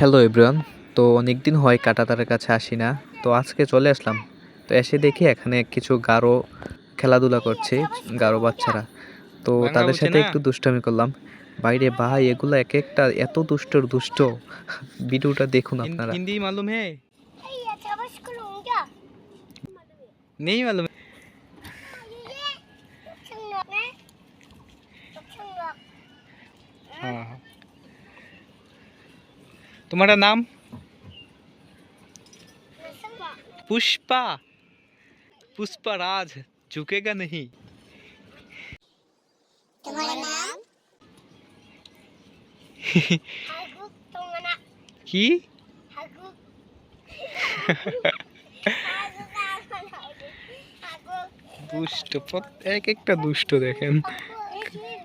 Hello everyone তো অনেক দিন হয় কাটাতারের কাছে আসি না তো আজকে চলে আসলাম তো এসে দেখি এখানে কিছু গারো খেলাধুলা করছে গারো বাচ্চারা তো বাংলা তাদের বলছে সাথে না? একটু দুষ্টামি করলাম বাইরে ভাই এগুলো এক একটা এত দুষ্টর দুষ্ট ভিডিওটা দেখুন हिं- আপনারা हिंदी मालूम है ये अच्छा बस करूँगा नहीं मालूम चंगा मैं चंगा हाँ हाँ। तुम्हारा नाम मैं चंगा पुष्पा पुष्पा राज झुकेगा नहीं तुम्हारा नाम हागु तुम्हारा কি हागु हागु हागु দুষ্ট প্রত- এক একটা দুষ্ট দেখেন हागु